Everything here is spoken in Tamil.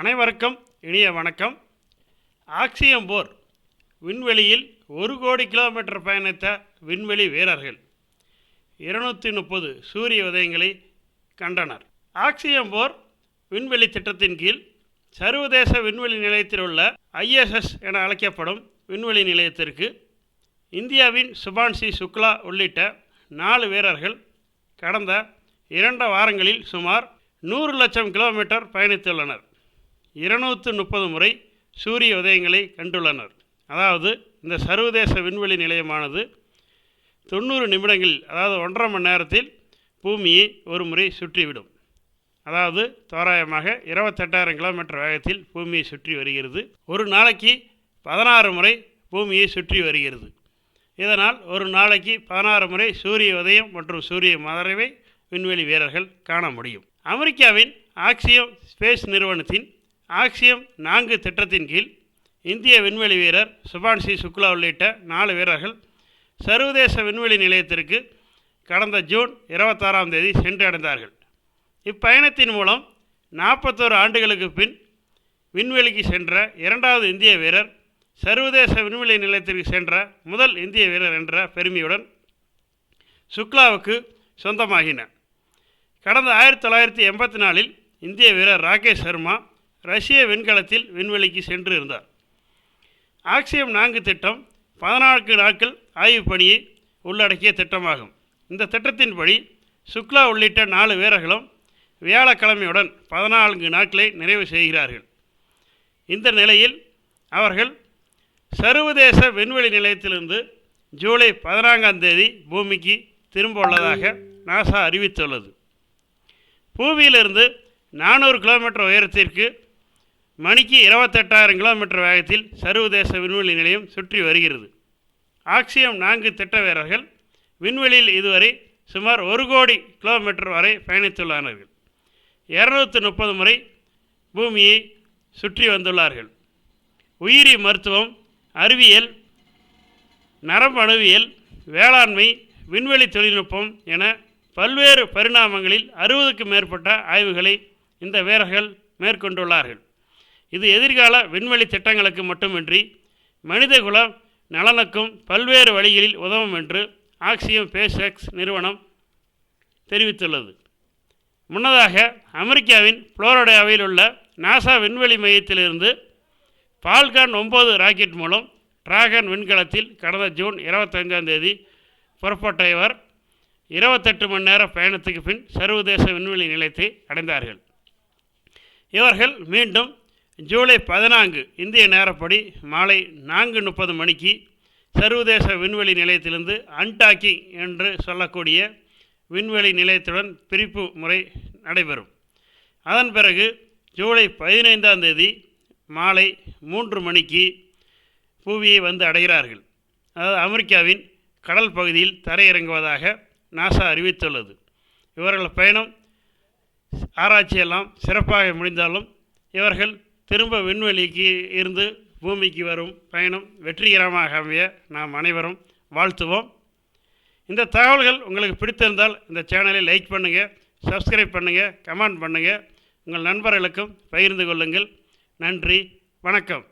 அனைவருக்கும் இனிய வணக்கம். ஆக்சியம் போர் விண்வெளியில் ஒரு கோடி கிலோமீட்டர் பயணித்த விண்வெளி வீரர்கள். இருநூற்றி முப்பது சூரிய உதயங்களை கண்டனர். ஆக்சியம் போர் விண்வெளி திட்டத்தின் கீழ் சர்வதேச விண்வெளி நிலையத்தில் உள்ள ஐஎஸ்எஸ் என அழைக்கப்படும் விண்வெளி நிலையத்திற்கு இந்தியாவின் சுபான்சி சுக்லா உள்ளிட்ட நாலு வீரர்கள் கடந்த இரண்டு வாரங்களில் சுமார் நூறு லட்சம் கிலோமீட்டர் பயணித்துள்ளனர். இருநூற்று முப்பது முறை சூரிய உதயங்களை கண்டுள்ளனர். அதாவது இந்த சர்வதேச விண்வெளி நிலையமானது தொண்ணூறு நிமிடங்களில் அதாவது ஒன்றரை மணி நேரத்தில் பூமியை ஒரு முறை சுற்றிவிடும். அதாவது தோராயமாக இருபத்தெட்டாயிரம் கிலோமீட்டர் வேகத்தில் பூமியை சுற்றி வருகிறது. ஒரு நாளைக்கு பதினாறு முறை பூமியை சுற்றி வருகிறது. இதனால் ஒரு நாளைக்கு பதினாறு முறை சூரிய உதயம் மற்றும் சூரிய மறைவை விண்வெளி வீரர்கள் காண முடியும். அமெரிக்காவின் ஆக்சியம் ஸ்பேஸ் நிறுவனத்தின் ஆக்சியம் நான்கு திட்டத்தின் கீழ் இந்திய விண்வெளி வீரர் சுபான்சி சுக்லா உள்ளிட்ட நாலு வீரர்கள் சர்வதேச விண்வெளி நிலையத்திற்கு கடந்த ஜூன் இருபத்தாறாம் தேதி சென்றடைந்தார்கள். இப்பயணத்தின் மூலம் நாற்பத்தோரு ஆண்டுகளுக்கு பின் விண்வெளிக்கு சென்ற இரண்டாவது இந்திய வீரர் சர்வதேச விண்வெளி நிலையத்திற்கு சென்ற முதல் இந்திய வீரர் என்ற பெருமையுடன் சுக்லாவுக்கு சொந்தமாகின. கடந்த ஆயிரத்தி தொள்ளாயிரத்தி எண்பத்தி நாலில் இந்திய வீரர் ராகேஷ் சர்மா ரஷ்ய விண்கலத்தில் விண்வெளிக்கு சென்று இருந்தார். ஆக்சியம் நான்கு திட்டம் பதினான்கு நாட்கள் ஆய்வுப் பணியை உள்ளடக்கிய திட்டமாகும். இந்த திட்டத்தின்படி சுக்லா உள்ளிட்ட நாலு வீரர்களும் வியாழக்கிழமையுடன் பதினான்கு நாட்களை நிறைவு செய்கிறார்கள். இந்த நிலையில் அவர்கள் சர்வதேச விண்வெளி நிலையத்திலிருந்து ஜூலை பதினான்காம் தேதி பூமிக்கு திரும்ப உள்ளதாக நாசா அறிவித்துள்ளது. பூமியிலிருந்து நானூறு கிலோமீட்டர் உயரத்திற்கு மணிக்கு இருபத்தெட்டாயிரம் கிலோமீட்டர் வேகத்தில் சர்வதேச விண்வெளி நிலையம் சுற்றி வருகிறது. ஆக்சியம் நான்கு திட்ட வீரர்கள் விண்வெளியில் இதுவரை சுமார் ஒரு கோடி கிலோமீட்டர் வரை பயணித்துள்ளார்கள். இரநூத்தி முப்பது முறை பூமியை சுற்றி வந்துள்ளார்கள். உயிரி மருத்துவம் அறிவியல் நரம்பணுவியல் வேளாண்மை விண்வெளி தொழில்நுட்பம் என பல்வேறு பரிணாமங்களில் அறுபதுக்கும் மேற்பட்ட ஆய்வுகளை இந்த வீரர்கள் மேற்கொண்டுள்ளார்கள். இது எதிர்கால விண்வெளி திட்டங்களுக்கு மட்டுமின்றி மனிதகுல நலனுக்கும் பல்வேறு வழிகளில் உதவும் என்று ஆக்சியம் பேஸ்எக்ஸ் நிறுவனம் தெரிவித்துள்ளது. முன்னதாக அமெரிக்காவின் புளோரிடாவில் உள்ள நாசா விண்வெளி மையத்திலிருந்து பால்கான் ஒம்பது ராக்கெட் மூலம் டிராகன் விண்கலத்தில் கடந்த ஜூன் இருபத்தஞ்சாம் தேதி புறப்பட்ட இவர் இருபத்தெட்டு மணி நேர பயணத்துக்கு பின் சர்வதேச விண்வெளி நிலையத்தை அடைந்தார்கள். இவர்கள் மீண்டும் ஜூலை பதினான்கு இந்திய நேரப்படி மாலை நான்கு முப்பது மணிக்கு சர்வதேச விண்வெளி நிலையத்திலிருந்து அன்டாக்கிங் என்று சொல்லக்கூடிய விண்வெளி நிலையத்துடன் பிரிப்பு முறை நடைபெறும். அதன் பிறகு ஜூலை பதினைந்தாம் தேதி மாலை மூன்று மணிக்கு புவியை வந்து அடைகிறார்கள். அதாவது அமெரிக்காவின் கடல் பகுதியில் தரையிறங்குவதாக நாசா அறிவித்துள்ளது. இவர்கள் பயணம் ஆராய்ச்சியெல்லாம் சிறப்பாக முடிந்தாலும் இவர்கள் திரும்ப விண்வெளிக்கு இருந்து பூமிக்கு வரும் பயணம் வெற்றிகரமாக அமைய நாம் அனைவரும் வாழ்த்துவோம். இந்த தகவல்கள் உங்களுக்கு பிடித்திருந்தால் இந்த சேனலை லைக் பண்ணுங்கள் சப்ஸ்கிரைப் பண்ணுங்கள் கமெண்ட் பண்ணுங்கள் உங்கள் நண்பர்களுக்கும் பகிர்ந்து கொள்ளுங்கள். நன்றி வணக்கம்.